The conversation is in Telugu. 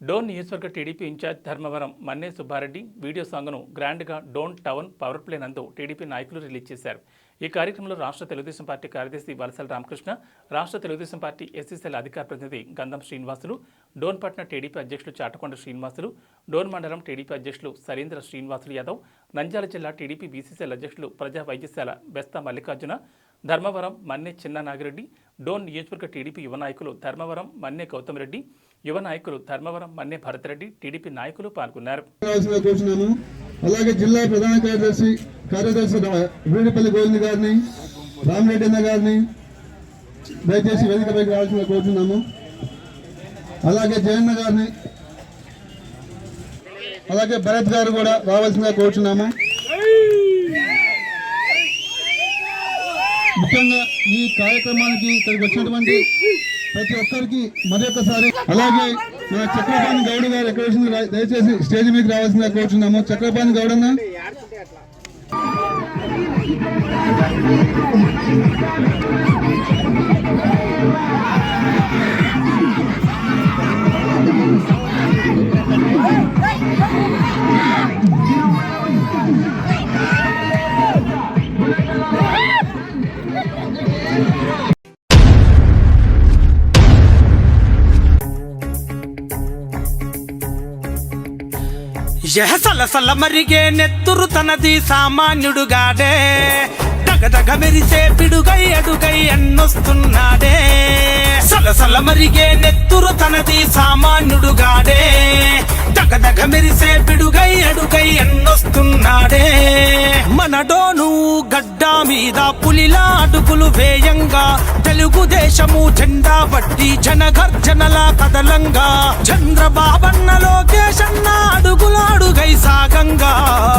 డోన్ నియోజకవర్గ TDP in charge Dharmavaram Manne Subbareddy video సాంగ్ను గ్రాండ్గా డోన్ టౌన్ పవర్ ప్లే నందు టీడీపీ నాయకులు రిలీజ్ చేశారు. ఈ కార్యక్రమంలో రాష్ట్ర తెలుగుదేశం పార్టీ కార్యదర్శి వలసల రామకృష్ణ రాష్ట్ర తెలుగుదేశం పార్టీ ఎస్సీసీల అధికార ప్రతినిధి గంధం శ్రీనివాసులు డోన్ పట్న టీడీపీ అధ్యక్షులు చాటకొండ శ్రీనివాసులు డోన్ మండలం టీడీపీ అధ్యక్షులు సరీంద్ర శ్రీనివాసులు యాదవ్ నంద్యాల జిల్లా టీడీపీ బీసీసీఎల్ అధ్యక్షులు ప్రజా వైద్యశాల బెస్తా మల్లికార్జున ధర్మవరం మన్నే చిన్న నాగిరెడ్డి డోన్ నియోజకవర్గ టీడీపీ యువ నాయకులు ధర్మవరం మన్నే గౌతమ్ రెడ్డి యువ నాయకులు ధర్మవరం మన్నే భరతరెడ్డి టీడీపీ నాయకులు పాల్గొన్నారు. అలాగే జిల్లా ప్రధాన కార్యదర్శి కార్యదర్శి వీడిపల్లి గోవింద్ గారిని రామరెడ్డి అన్న గారిని దయచేసి వేదికపైకి రావాల్సిన కోరుతున్నాము అలాగే జయన్న గారిని అలాగే భరత్ గారు కూడా రావాల్సిందిగా కోరుతున్నాము ముఖ్యంగా ఈ కార్యక్రమానికి ఇక్కడికి వచ్చినటువంటి ప్రతి ఒక్కరికి మరొకసారి అలాగే మన చక్రపాణి గౌడ్ గారు ఎక్కడ దయచేసి స్టేజ్ మీద రావాల్సిందిగా కోరుచున్నాము. చక్రపాణి గౌడ్ అన్న యహ ఎహసలసల మరిగే నెత్తురు తనది సామాన్యుడుగాడే. దగదగ మెరిసే పిడుగై అడుగై అన్నొస్తున్నాడే సలసల మరిగే నెత్తురు తనది సామాన్యుడుగాడే. దగదగ మెరిసే పిడుగై అడుగై అన్నొస్తున్నాడే మనడోను గడ్డ మీద పులిలా అడుగులు వేయంగా. తెలుగుదేశము జెండా బట్టి జనగర్జనల కదలంగా. చంద్రబాబన్న లోకేశన్నా God.